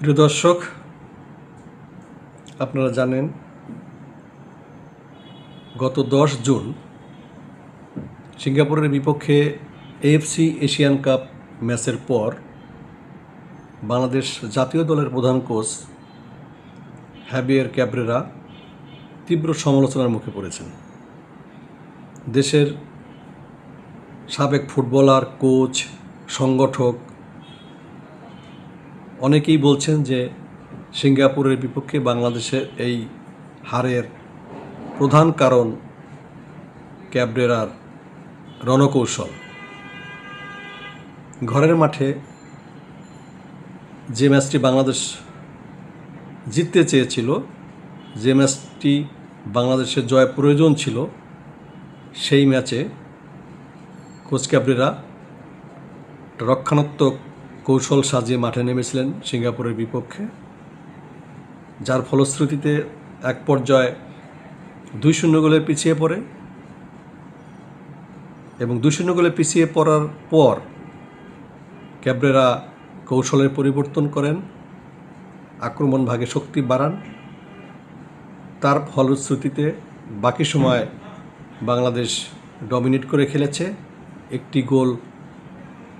প্রিয় দর্শক, আপনারা জানেন, গত দশ জুন সিঙ্গাপুরের বিপক্ষে এএফসি এশিয়ান কাপ ম্যাচের পর বাংলাদেশ জাতীয় দলের প্রধান কোচ হ্যাবিয়ার ক্যাবরেরা তীব্র সমালোচনার মুখে পড়েছেন। দেশের সাবেক ফুটবলার, কোচ, সংগঠক অনেকেই বলছেন যে সিঙ্গাপুরের বিপক্ষে বাংলাদেশের এই হারের প্রধান কারণ ক্যাবডেরার রণকৌশল। ঘরের মাঠে যে ম্যাচটি বাংলাদেশ জিততে চেয়েছিল, যে ম্যাচটি বাংলাদেশের জয় প্রয়োজন ছিল, সেই ম্যাচে কোচ ক্যাবরেরা রক্ষণাত্মক কৌশল সাজিয়ে মাঠে নেমেছিলেন সিঙ্গাপুরের বিপক্ষে, যার ফলশ্রুতিতে এক পর্যায়ে দুই শূন্য গোলে পিছিয়ে পড়ে এবং দুই শূন্য গোলে পিছিয়ে পড়ার পর ক্যাবরেরা কৌশলের পরিবর্তন করেন, আক্রমণ ভাগে শক্তি বাড়ান। তার ফলশ্রুতিতে বাকি সময় বাংলাদেশ ডমিনেট করে খেলেছে, একটি গোল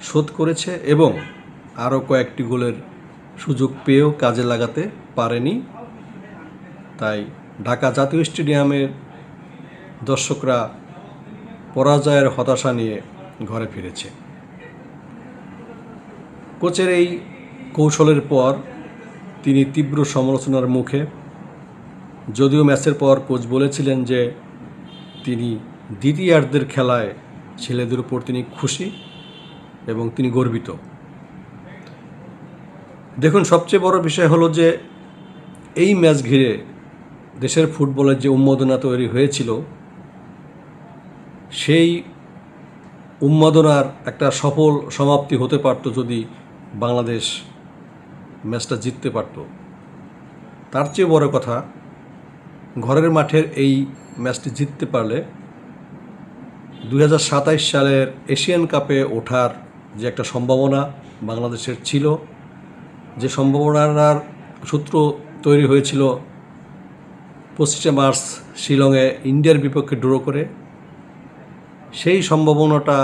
শোধ করেছে এবং আরও কয়েকটি গোলের সুযোগ পেয়েও কাজে লাগাতে পারেনি। তাই ঢাকা জাতীয় স্টেডিয়ামের দর্শকরা পরাজয়ের হতাশা নিয়ে ঘরে ফিরেছে। কোচের এই কৌশলের পর তিনি তীব্র সমালোচনার মুখে, যদিও ম্যাচের পর কোচ বলেছিলেন যে তিনি দ্বিতীয়ার্ধের খেলায় ছেলেদের উপর তিনি খুশি এবং তিনি গর্বিত। দেখুন, সবচেয়ে বড় বিষয় হলো যে এই ম্যাচ ঘিরে দেশের ফুটবলের যে উন্মাদনা তৈরি হয়েছিল, সেই উন্মাদনার একটা সফল সমাপ্তি হতে পারত যদি বাংলাদেশ ম্যাচটা জিততে পারত। তার চেয়ে বড় কথা, ঘরের মাঠের এই ম্যাচটি জিততে পারলে দুই সালের এশিয়ান কাপে ওঠার যে একটা সম্ভাবনা বাংলাদেশের ছিল যে সম্ভাবনার সূত্র তৈরি হয়েছিল পঁচিশে মার্চ শিলংয়ে ইন্ডিয়ার বিপক্ষে ড্র করে, সেই সম্ভাবনাটা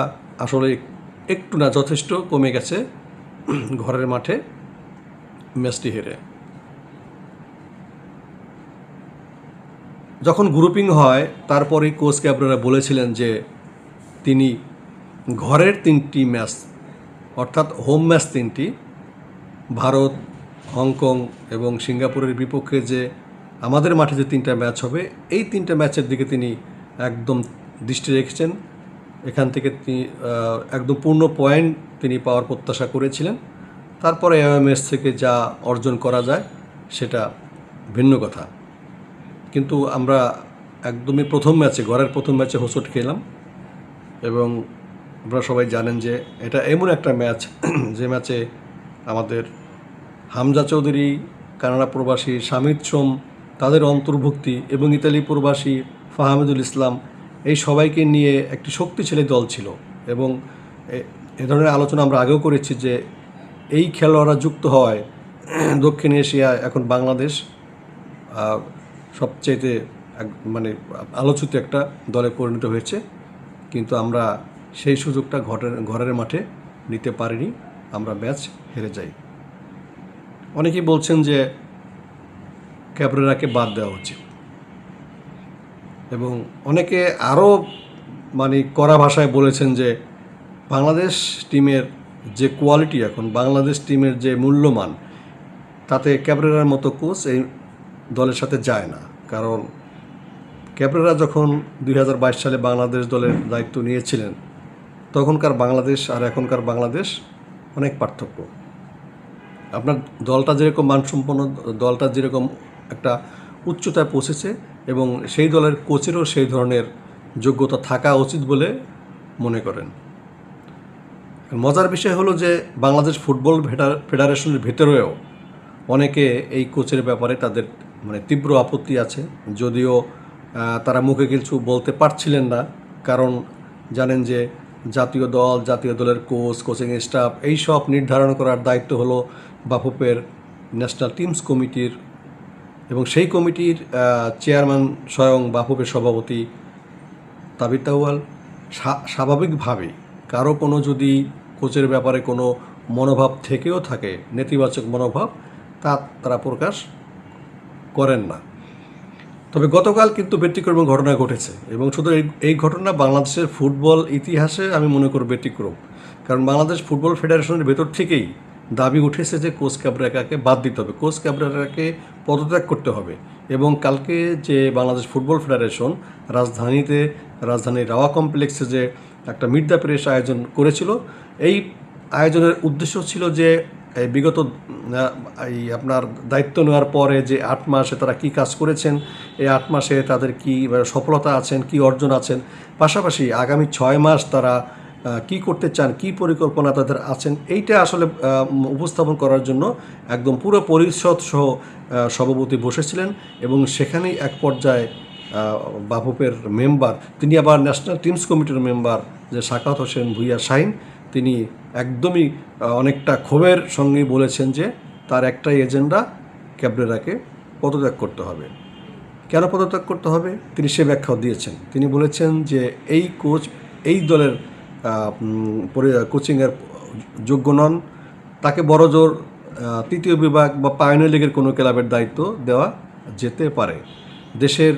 আসলে একটু না, যথেষ্ট কমে গেছে ঘরের মাঠে ম্যাচটি হেরে। যখন গ্রুপিং হয়, তারপরেই কোচ ক্যাবরেরা বলেছিলেন যে তিনি ঘরের তিনটি ম্যাচ, অর্থাৎ হোম ম্যাচ তিনটি ভারত, হংকং এবং সিঙ্গাপুরের বিপক্ষে যে আমাদের মাঠে যে তিনটা ম্যাচ হবে, এই তিনটা ম্যাচের দিকে তিনি একদম দৃষ্টি রেখেছেন। এখান থেকে তিনি একদম পূর্ণ পয়েন্ট তিনি পাওয়ার প্রত্যাশা করেছিলেন। তারপরে এমএস থেকে যা অর্জন করা যায়, সেটা ভিন্ন কথা। কিন্তু আমরা একদমই প্রথম ম্যাচে, ঘরের প্রথম ম্যাচে হোঁচট খেলাম এবং আপনারা সবাই জানেন যে এটা এমন একটা ম্যাচ, যে ম্যাচে আমাদের হামজা চৌধুরী, কানাডা প্রবাসী সামিদ সোম তাদের অন্তর্ভুক্তি এবং ইতালি প্রবাসী ফাহামিদুল ইসলাম, এই সবাইকে নিয়ে একটি শক্তিশালী দল ছিল এবং এ- ধরনের আলোচনা আমরা আগেও করেছি যে এই খেলোয়াড়রা যুক্ত হওয়ায় দক্ষিণ এশিয়া, এখন বাংলাদেশ এক- মানে আলোচিত একটা দলে পরিণত হয়েছে। কিন্তু আমরা সেই সুযোগটা ঘরের ঘরের মাঠে নিতে পারিনি। আমরা ম্যাচ হেরে যাই। অনেকেই বলছেন যে ক্যাবরেরাকে বাদ দেওয়া উচিত। এবং অনেকে আরও মানে কড়া ভাষায় বলেছেন যে বাংলাদেশ টিমের যে কোয়ালিটি এখন, বাংলাদেশ টিমের যে মূল্যমান, তাতে ক্যাবরেরার মতো কোচ এই দলের সাথে যায় না। কারণ ক্যাবরেরা যখন দুই হাজার বাইশ সালে বাংলাদেশ দলের দায়িত্ব নিয়েছিলেন, তখনকার বাংলাদেশ আর এখনকার বাংলাদেশ অনেক পার্থক্য। আপনার দলটা যেরকম মানসম্পন্ন, দলটা যেরকম একটা উচ্চতায় পৌঁছেছে এবং সেই দলের কোচেরও সেই ধরনের যোগ্যতা থাকা উচিত বলে মনে করেন। মজার বিষয় হলো যে বাংলাদেশ ফুটবল ফেডারেশনের ভেতরেও অনেকে এই কোচের ব্যাপারে তাদের মানে তীব্র আপত্তি আছে। যদিও তারা মুখে কিছু বলতে পারছিলেন না, কারণ জানেন যে জাতীয় দল, জাতীয় দলের কোচ কোচিং স্টাফ এই সব নির্ধারণ করার দায়িত্ব হলো বাফুপের ন্যাশনাল টিমস কমিটির এবং সেই কমিটির চেয়ারম্যান স্বয়ং বাফুপের সভাপতি তাবির তাওয়াল। স্বা- স্বাভাবিকভাবেই কারও কোনো যদি কোচের ব্যাপারে কোনো মনোভাব থেকেও থাকে, নেতিবাচক মনোভাব, তা তারা প্রকাশ করেন না। তবে গতকাল কিন্তু ব্যতিক্রম ঘটনা ঘটেছে এবং শুধু এই ঘটনা, বাংলাদেশের ফুটবল ইতিহাসে আমি মনে করি ব্যতিক্রম। কারণ বাংলাদেশ ফুটবল ফেডারেশনের ভেতর থেকেই দাবি উঠেছে যে কোচ ক্যাবরাকাকে বাদ দিতে হবে, কোচ ক্যাবরাকাকে পদত্যাগ করতে হবে এবং কালকে যে বাংলাদেশ ফুটবল ফেডারেশন রাজধানীতে, রাজধানীর রাওয়া কমপ্লেক্সে যে একটা মিড দ্য প্রেস আয়োজন করেছিল, এই আয়োজনের উদ্দেশ্য ছিল যে এই বিগত এই আপনার দায়িত্ব নেওয়ার পরে যে আট মাসে তারা কি কাজ করেছেন এই আট মাসে তাদের কি সফলতা আছেন কি অর্জন আছেন পাশাপাশি আগামী ছয় মাস তারা কি করতে চান কি পরিকল্পনা তাদের আছেন এইটা আসলে উপস্থাপন করার জন্য একদম পুরো পরিষদ সহ সভাপতি বসেছিলেন এবং সেখানেই এক পর্যায়ে আহ, বাফুপের মেম্বার তিনি আবার ন্যাশনাল টিমস কমিটির মেম্বার যে সাকাত হোসেন ভুইয়া শাহিন তিনি একদমই অনেকটা ক্ষোভের সঙ্গে বলেছেন যে তার একটাই এজেন্ডা ক্যাবরেরাকে পদত্যাগ করতে হবে। কেন পদত্যাগ করতে হবে? তিনি সে ব্যাখ্যাও দিয়েছেন। তিনি বলেছেন যে এই কোচ, এই দলের কোচিংয়ের যোগ্য নন। তাকে বড় জোর তৃতীয় বিভাগ বা পায়োনিয়ার লিগের কোনো ক্লাবের দায়িত্ব দেওয়া যেতে পারে। দেশের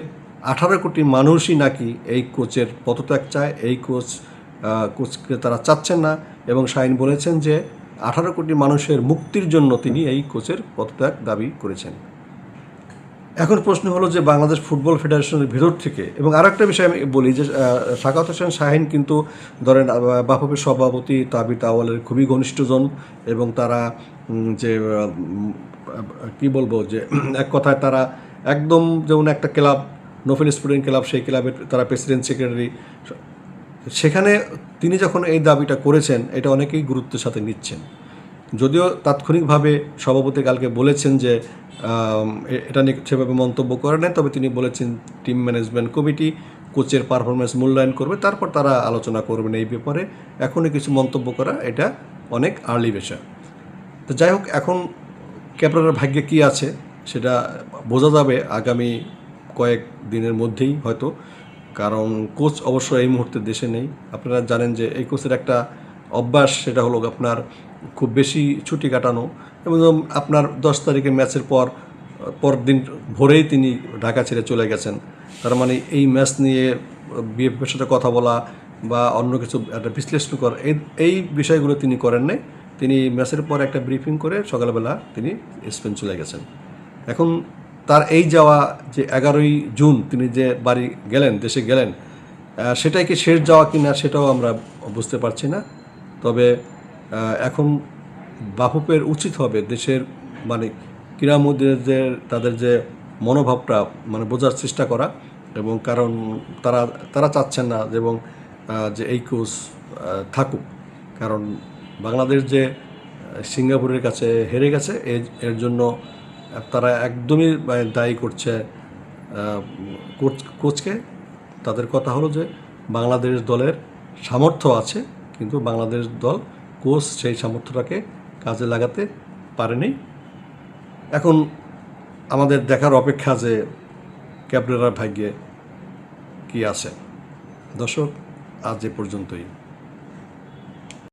আঠারো কোটি মানুষই নাকি এই কোচের পদত্যাগ চায়। এই কোচ তারা চাচ্ছেন না। এবং শাইন বলেছেন যে আঠারো কোটি মানুষের মুক্তির জন্য তিনি এই কোচের পদত্যাগ দাবি করেছেন। এখন প্রশ্ন হলো যে বাংলাদেশ ফুটবল ফেডারেশনের ভিতর থেকে এবং আর একটা বিষয় আমি বলি যে সাকাত হোসেন শাহিন কিন্তু ধরেন আহ, বাফুফের সভাপতি তাবি তাওয়ালের খুবই ঘনিষ্ঠজন এবং তারা যে কি বলব যে এক কথায় তারা একদম যেমন একটা ক্লাব নোফেল স্টুডেন্ট ক্লাব সেই ক্লাবের তারা প্রেসিডেন্ট সেক্রেটারি সেখানে তিনি যখন এই দাবিটা করেছেন, এটা অনেকেই গুরুত্বের সাথে নিচ্ছেন। যদিও তাৎক্ষণিকভাবে সভাপতি কালকে বলেছেন যে এটা নিয়ে সেভাবে মন্তব্য করে নেন তবে তিনি বলেছেন টিম ম্যানেজমেন্ট কমিটি, কোচের পারফরমেন্স মূল্যায়ন করবে, তারপর তারা আলোচনা করবেন এই ব্যাপারে। এখনই কিছু মন্তব্য করা, এটা অনেক আর্লি বিষয়। তো যাই হোক, এখন ক্যাপ্টারের ভাগ্যে কী আছে, সেটা বোঝা যাবে আগামী কয়েক দিনের মধ্যেই হয়তো। কারণ কোচ অবশ্য এই মুহূর্তে দেশে নেই। আপনারা জানেন যে এই কোচের একটা অভ্যাস, সেটা হলো আপনার খুব বেশি ছুটি কাটানো এবং আপনার দশ তারিখে ম্যাচের পর পরের দিন ভোরেই তিনি ঢাকা ছেড়ে চলে গেছেন। তার মানে এই ম্যাচ নিয়ে বিএফের সাথে কথা বলা বা অন্য কিছু একটা বিশ্লেষণ করা, এই এই বিষয়গুলো তিনি করেন নাই। তিনি ম্যাচের পর একটা ব্রিফিং করে সকালবেলা তিনি স্পেন চলে গেছেন। এখন তার এই যাওয়া যে এগারোই জুন তিনি যে বাড়ি গেলেন, দেশে গেলেন সেটাই কি শেষ যাওয়া কি না সেটাও আমরা বুঝতে পারছি না। তবে এখন বাফুপের উচিত হবে দেশের মানে ক্রীড়ামোদীদের যে তাদের যে মনোভাবটা মানে বোঝার চেষ্টা করা এবং কারণ তারা তারা চাচ্ছেন না এবং যে এই কোচ থাকুক। কারণ বাংলাদেশ যে সিঙ্গাপুরের কাছে হেরে গেছে এর জন্য তারা একদমই মানে দায়ী করছে কোচ, কোচকে। তাদের কথা হলো যে, বাংলাদেশ দলের সামর্থ্য আছে, কিন্তু বাংলাদেশ দল, কোচ সেই সামর্থ্যটাকে কাজে লাগাতে পারেনি। এখন আমাদের দেখার অপেক্ষা যে, ক্যাবরেরার ভাগ্যে কি আছে। দর্শক, আজ এ পর্যন্তই।